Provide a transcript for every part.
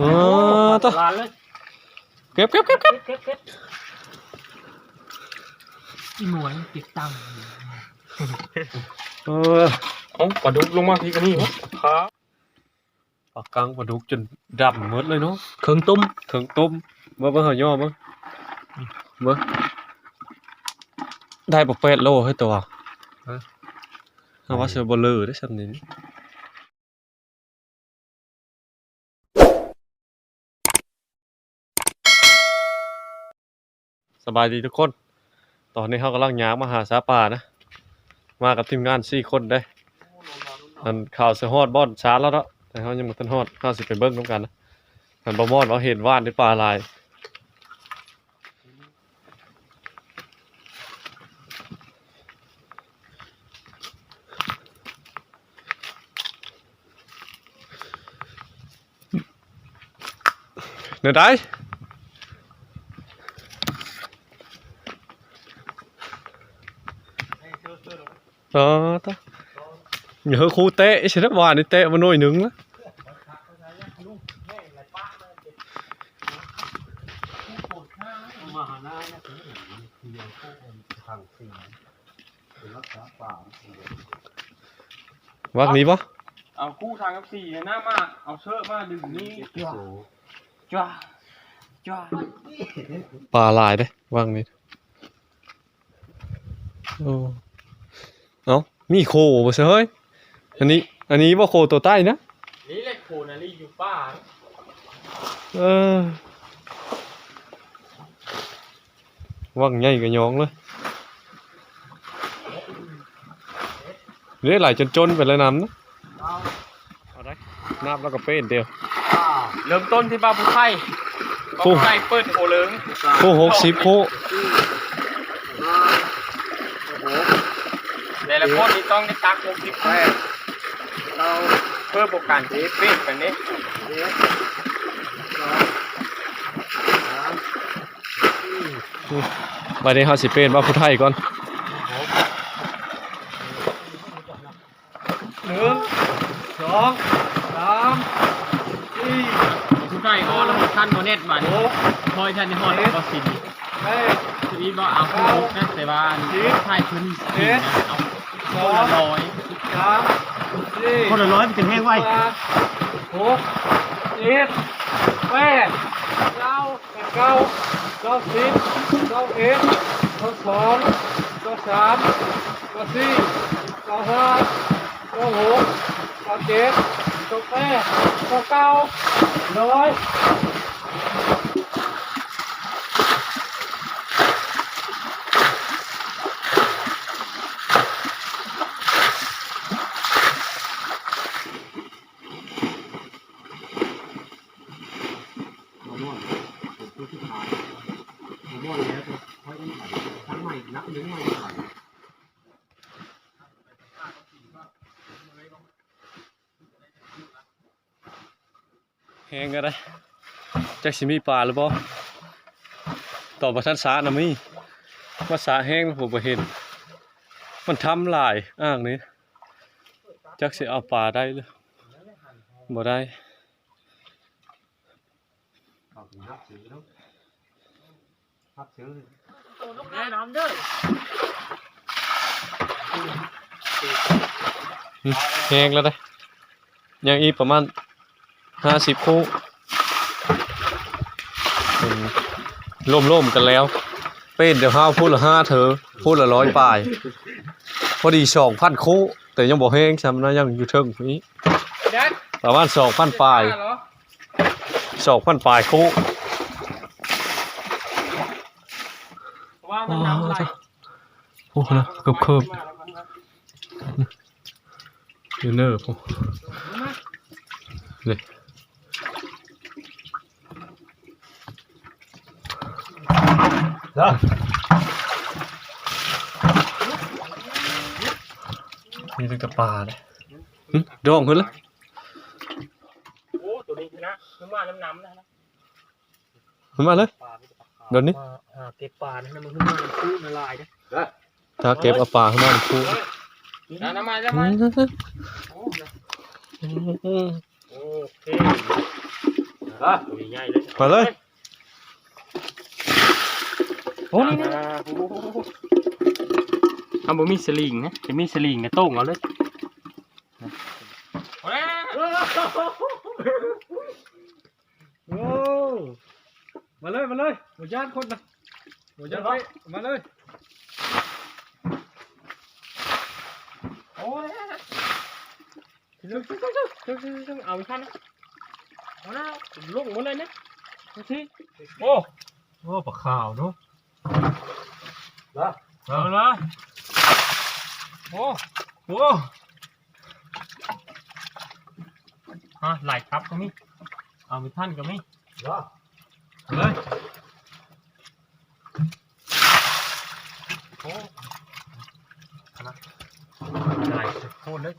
อ๋อต่อลานเลยเก็บเก็บเก็บเก็บเก็บเก็บอีหมวยติดตังค์เออเอ้าปลาดุกลงมาพี่กันนี่วะขาปากกังปลาดุกจนดำหมดเลยเนาะเครื่องตุ้มถึงต้มเบิ่งเบิ่งหอย่อเบิ่งเบิ่งได้บ่เป็ดโลให้ตัวเอาว่าเสือบ่เลอได้ซำนี้ สบายดีทุกคน ตอนนี้เขากำลังยางมาหาสาป่านะ มากับทีมงาน4คนได้อันข่าวเสิฮอดบ่อนช้าแล้วเนาะแต่เขายังบ่ทันฮอดเขาสิไปเบิ่งนํกันนะมันบ่มอดว่าเห็นว่านในปลาลายเดี๋ยได้เออตะอย่าเฮาครูเตะใช่ไหมวานนี่เตะมาหน่อย หนึงละมาหาหน้านะวักนี้ปะเอาคู่ทางกับสี่หน้ามา เอาเชือกมาดึงนี่จ้าจ้าจ้าปลาลายเด้วักนี้โอ้ เอ้ามีโคบ่ใช่เฮ้ยอันนี้ อันนี้ว่าโคตัวใต้นะนี่แหละโคนาลีอยู่ป่าเออวังใหญ่ก็ยองเลยเรียกไหลจนจนๆไปเลยน้ำนะเอาได้น้ำแล้วก็เป็นเดียวเริ่มต้นที่บ้านผู้ไข่บ้านผู้ไข่เปิดโคเลิงโคหกสิบโค แต่ ละคนนี่ต้องได้ตักหกสิบแปดเราเพื่อโปรการเทปปิ้งแบบนี้วันนี้เขาสิเป็นว่าผู้ไทยก่อนหนึ่งสองสามสี่ผู้ไข่อ้อแล้วหกขั้นโมเน็ตมานี่พอยทันในหอดก็สินแปดทีนี้ว่าเอาคู่มุกนะแต่ว่าไข่พื้นสินเอา คนละร้อยสามสี่คนละร้อยมันจะแห้งไว้ห้าหกเจ็ดแปดเก้าแปดเก้าเก้าสิบเก้าเอ็ดเก้าสองเก้าสามเก้าสี่เก้าห้าเก้าหกเก้าเจ็ดเก้าแปดเก้าเก้าร้อย แหงก็ได้จักสิมีปลาหรือบ่าต่อประทันสานะมีมาสาแห้งผมเห็น มันทำลายอ่างนี้จักสิเอาปลาได้หรือบ่ได้ แนะนำเด้ออืมแห้งแล้วได้ยังอีกประมาณห้าสิบคู่อืมร่วมๆกันแล้ว เป็นเดี๋ยวห้าพูดละห้าเธอพูดละร้อยปลาย พอดีสองพันคู่ แต่ยังบอกแห้งซ้ำนะยังอยู่เทิงนี้แดดประมาณสองพันปลายเหรอสองพันปลายคู่ ว่ามันน้ำไหล โอ้โหนะเกือบเคิบอยู่เนอร์พอเลยนี่ตั้งแต่ปลาเลยหึดองขึ้นแล้วโอ้ตัวนี้นะน้ำว่าน้ำน้ำนะขึ้นมาเลยเดี๋ยวนี้อ่าเก็บปลานะมันขึ้นมาเป็นคู่ละลายนะ ถ้าเก็บเอาปลาขึ้นมาเป็นคู่น้ำน้ำมันน้ำอืมันมโอเคอ่าอะตัวใหญ่ๆเลยมาเลยโอ้นี่นี่เอาบ่มีสลิงนะจะมีสลิงนะโต้งเอาเลยเอาแล้วโอ้มาเลยมาเลยหมูย่านคนนะหมูย่านไปมาเลย โอ้ย ดึงดึงดึงดึงดึงดึงดึงเอาอีกขั้นนะเอาแล้วลงหมดเลยนะดูสิโอ้โอ้ปลาขาวเนาะเอาเลยโอ้โหฮะไหลครับตรงนี้เอาไปท่านกับนี่เลยโอ้นะไหลโคตรเลย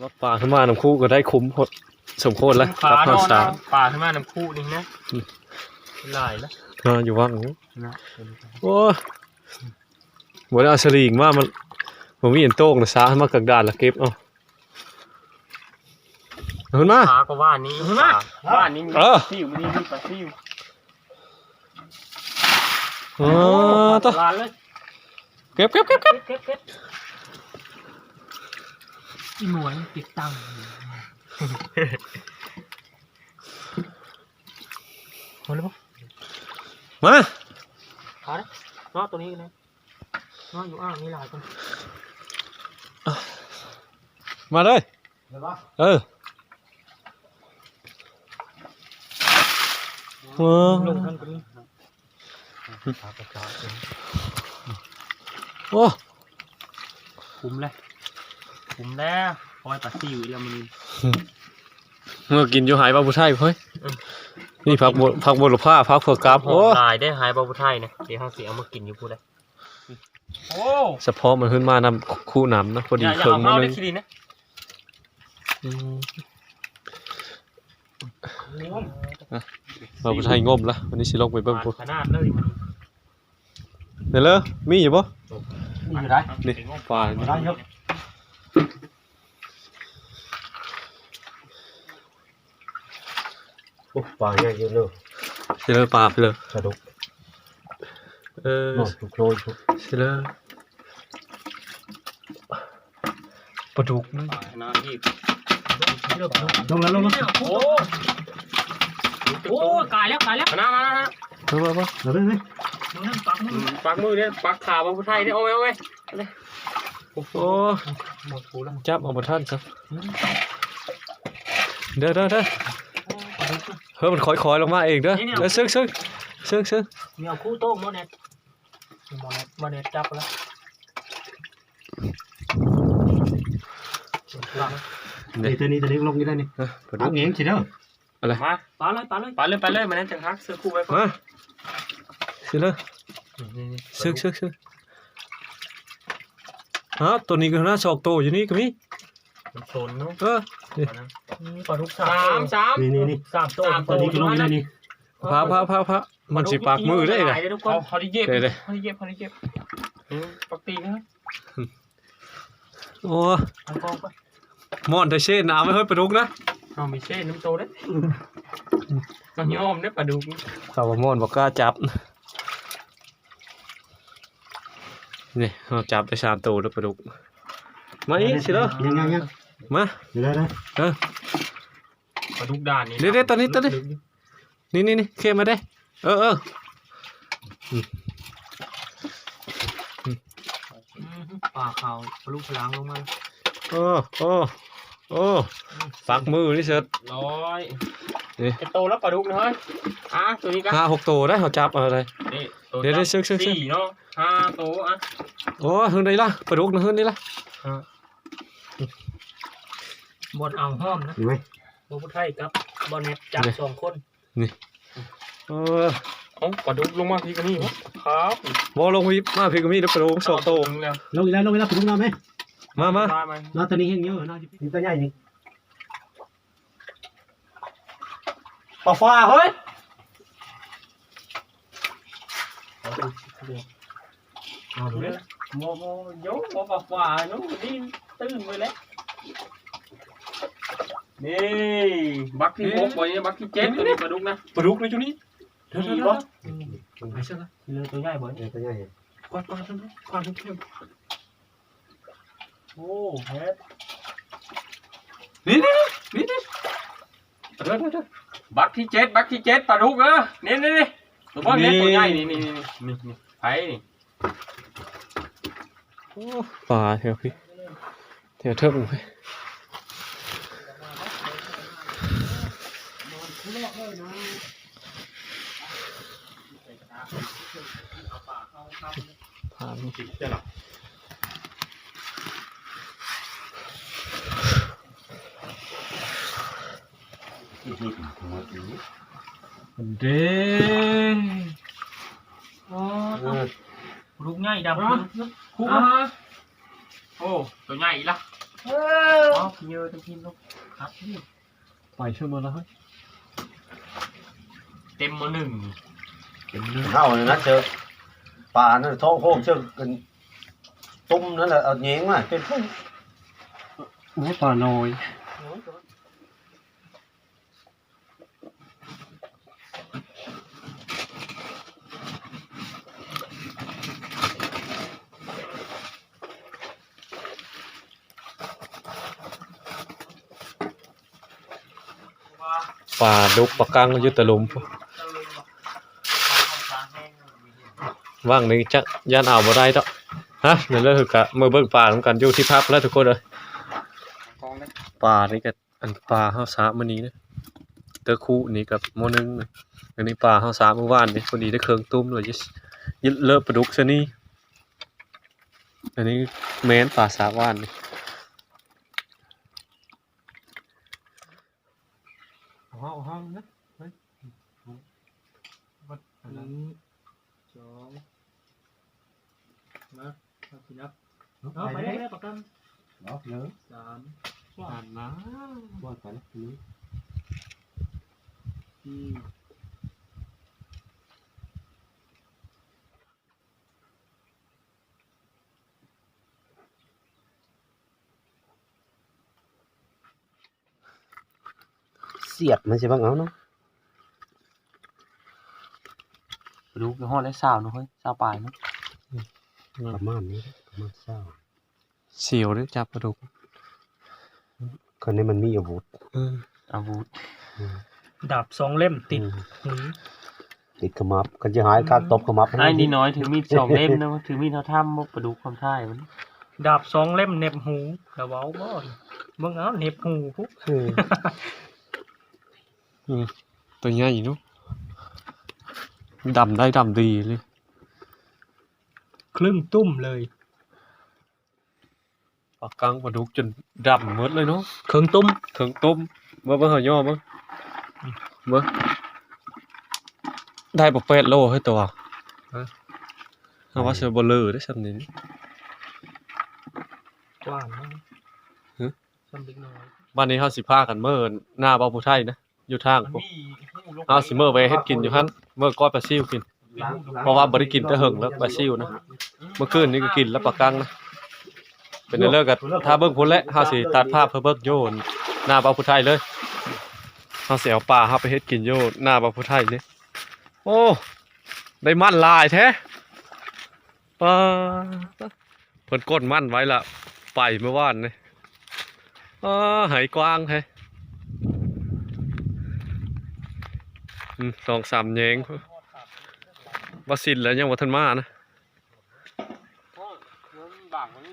ว่าปลาขึ้นมาน้ำคู่ก็ได้คุ้มพดสมโคตรแล้วปลากับโดข้าวนสารปลาขึ้นมาน้ำคู่นี่นะไหลแล้วนอนอยู่ว่างอยู่นะโอ้ยบ่ได้เอาสลิงมามันผมมีเห็นโต้งนะซามากักดานแล้วเก็บเอาเอาขึ้นมาปลาก็ว่านี้ปลาว่านี้มีเออซิวมีมีปลาซิวอ๋อต่อลานเลยเก็บเก็บเก็บเก็บเก็บเก็บ อีหมวยเก็บตังค์หมดแล้วปะมาขอเลยนอตัวนี้นะนออยู่อ่างนี่หลายคนมาเลยเดี๋ยวปะเออโอ้ลงท่านคนนี้โอ้คุ้มเลย คุ้มแล้วคอยปลาซิวอีแล้วมันเมื่อกินอยู่หายปลาบุไทยเฮ้ยอืมนี่ผักบดผักบดหรือผ้าผักเผือกกราบโอ้โอ้ลายได้หายบาบุไทยนะเดี๋ยวเขาเสียเอามากินอยู่พูดเลยโอ้เฉพาะมันขึ้นมานำคู่น้ำนะพออดีย่าอย่าเคิงเอามาเข้านึได้งคิดดีนะอืมปลาบุไทยงมละวันนี้สิลงไปเบิ่งปุ๊ขนาดเลยมันเดี๋ยวเลยมีอยู่ปะมีอยู่ได้นี่ปลา มาได้ครับ โอ้ปลาใหญ่เยอะเลยเดี๋ยวเลยปลาไปเลยกระดูกเออโน่นทุกโคลนทุกเดี๋ยวเลยปลาดุกนะขนาดยี่ลงแล้วลงแล้วโอ้โอ้กายแล้วกายแล้วมามามาเออมามาเราได้ไหมปักมือเนี่ยปักขาบาบุไทยเนี่ยเอาไว้เอาไว้โอ้หมดกูแล้วจับเอามาท่านครับเด้อเด้อเด้อ เฮ้ยมันคอยๆลงมาเองเด้อเด้อซึ่งซึ่งซึ่งซึ่งมีเอาคู่โต้งมาเน็ตมาเน็ตมาเน็ตจับแล้วนี่ตัวนี้ตัวนี้ลงนี่ได้นี่เออปลาดุตักกเองสิเด้อมาปาเลยปาเลยปาเลยปาเลยมาเน็ตจังฮักเสื้อคู่ไว้ก่อนมาสิเลยซึ่งซึ่งซึ่งฮะตัวนี้ก็น่าชอกโตอยู่นี่ก็มี มันชนเนาะเออปลาดุกสามสามนี่นี่นี่สามโต้ตัวนี้ก็ลงนี่ได้นี่พาพาพาพามันสิปากมือได้ไงทุกคนเขาได้เย็บได้เลยเขาได้เย็บเขาได้เย็บปักตีนะโอ้เอากองไปมอนไทเช่น้ำไม่เฮ้ยปลาดุกนะเอามีเส้นน้ำโตได้ต้องยอมได้ปลาดุกข้าวมอนบอกกล้าจับนี่เราจับไปสามตัวแล้วปลาดุกมาอีกสิเด้อยังยังยัง มาเดี๋ยวได้ได้เออปลาดุกด่านนี้เดี๋ยวเดี๋ยวตอนนี้ตอนนี้ นี่นี่นี่เข้มมาได้ เออเออปลาเขาปลาลูกพลังลงมาโอ้โอ้โอ้ฝักมือนี่เสร็จร้อยนี่ จะโตแล้วปลาดุกนะเฮ้ยอะตัวนี้กันห้าหกตัวได้เขาจับเอาอะไรนี่ตัวเดี๋ยวเดี๋ยวซึกซึกซึกสี่เนาะห้าตัวอะโอ้หึงได้ละปลาดุกนะหึงได้ละ บอลเอาห้อมนะเห็นไหม บอลพุทไทยกับบอลเน็ตจับสองคนเออเอ้าปลาดุกลงมาพี่กันนี่วะครับบอลลงวิบมาพี่ก็มีแล้วปลาดุกสองตัวแล้วลงอีกแล้วลงอีกแล้วคุณลุงน้ำไหมมามามามาน้าตัวนี้เฮงเยอะน้านี่ตัวใหญ่นี่ปลาฟ้าเฮ้ยเอาดูเลยโมโมโยโมปลาฝ่านู้นนี่ตื่นไปแล้ว นี่บักที่หกบ่เนี่ยบักที่เจ็ดตัวนี้ปลาดุกนะปลาดุกเลยจุนี่เดี๋ยวมีเดี๋ยวบ่ไปเชื่อละเรือตัวใหญ่บ่เออตัวใหญ่กวาดกวาดกวาดกวาดเข้มโอ้แพทนี่นี่นี่นี่เดี๋ยวเดี๋ยวเดี๋ยวบักที่เจ็ดบักที่เจ็ดปลาดุกเออนี่นี่นี่ตัวบ่เนี่ยตัวใหญ่นี่นี่นี่นี่นี่ไผนี่ปลาเถวพี่เถวเทิบลงไป ผ่านติดจะหลับเด้อ๋อเออลูกใหญ่ดำคู่โอ้ตัวใหญ่อีกละอ๋อเยอะจังพิมพ์ลูกครับนี่ไปเชื่อมาแล้วเฮ้ย เต็มมาหนึ่งเท่าเลยนะเจอปลานั่นท้องโค้งเชื่อกันตุ้มนั่นแหละเอาเงี้ยงมาเป็นพุ่งโอ้ปลาน้อยปลาดุกปลากังอยุตะลุมพวก ว่างนี้จักย่านอ่าวบ่ได้ดอกฮะนั่นเลยคือกะมือเบิ่งปลานํกันอยู่ที่พักแล้วทุกคนเลยกองเลยปลานี่ก็อันปลาเฮาสามื้อนี้นะเตอคู่นี่กับโมอนึงนะอันนี้ปลาเฮาสาเมื่อวานนี่พอดีได้เครื่องตุ้มเลยยิยิเลอะปลาดุกซะนี่อันนี้แม้นปลาสาว่านนี่เอาเอาเอานะหนึ่งสอง มาเอาสินับเอาไปได้ประกันเนาะเนอะสามผ่านมาว่ากันนี่สี่เสียดมันใช่บ้างเอาเนาะดูคือห้องได้สาวนะเฮ้ยสาวปลายเนาะ ประมาณนี้ประมาณเศร้าเสียวเด้อจับปลาดุกคนนี้มันมีอาวุธเอออาวุธดาบสองเล่มติดอืมหูติดขมับกันจะหายการตบขมับไอ้นี่น้อยถือมีดสองเล่มนะถือมีดเท่าถ้ำบ่ประดุกความท่ายมันดาบสองเล่มเหน็บหูระเว้าบ่มึงเอาเหน็บหูพุกเออตัวใหญ่เนาะดำได้ดำดีเลย ครึ่งตุ้มเลยปลากังปลาดุกจนดำหมดเลยเนาะครึ่งตุ้มถึงต้มเมื่อเมื่อหอย่อมั้งเมื่อได้ปกเป็ดโลให้ตัวเอาว่าเสือบอลเลอร์ได้สักนิดกว้างนะฮะซ้ำเล็กน้อยบ้านนี้เฮาสิพากันเมื่อหน้าบ้านผู้ไทยนะ อยู่ทางมันพวกมีหูลงเฮาสิเมื่อไปเฮ็ดกินอยู่หั่นเมื่อก้อยปลาซิวกิน เพราะว่าบ่ได้กินแต่เหิงแล้วปลาซิวนะ เมื่อคืนนี้ก็กินแล้วปลากังนะเป็นเรื่องกันถ้าเบิ่งพุ่นและเฮาสิตัดภาพเพื่อเบิ่งโยนหน้าบานผู้ไทยเลยเฮาเสิเอาปลาเฮาไปเฮ็ดกินโยนหน้าบานผู้ไทยเลยโอ้ได้มันลายแท้ปลาเพิ่นก้นมันไว้ละไปเมื่อวานนี่อ่าหายกว้างแท้สองสามแยงว่าสิ้นแล้วยังบ่ทันมานะ บางมัน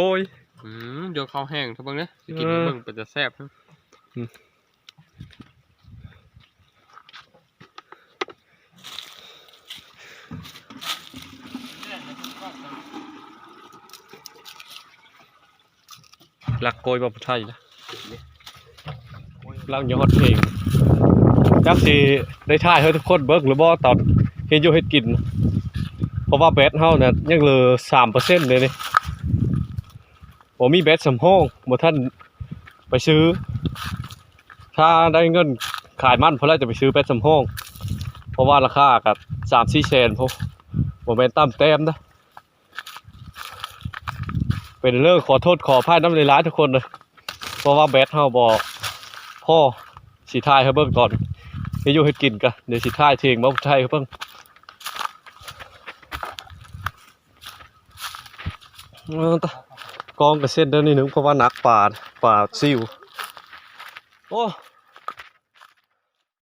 โกย อืมเดี๋ยวข้าวแห้งทุกบังเนี่ยสิกินเออ เบิ่งเป็นจะแซ่บนะหลักโกยบ่ผู้ไทยนะลังยอดเพลงจักสิได้ท่ายให้ทุกคนเบิ่งหรือบ่ตอนเฮ็ดอยู่เฮ็ดกิน เพราะว่าแบตเฮาน่ะยังเหลือ3%เลยนี่ บ่มีแบตสำรองบ่ทันไปซื้อ ถ้าได้เงินขายมันเพราะแล้วจะไปซื้อแบตสำรองเพราะว่าราคาก็3-4แสนพอบ่แม่นต่ำแต้มนะเป็นเรื่องขอโทษขออภัยน้ำในร้ายทุกคนเลยเพราะว่าแบทเฮาบอกพ่อสีทายให้เบิ่งก่อนให้อยู่ให้กินกันเดี๋ยวสีทายเทงมาไทยให้เบิ่งเอาตะ กองกระเซ็นเดินนี่หนึงเพราะว่านักป่าป่าซิวโอ้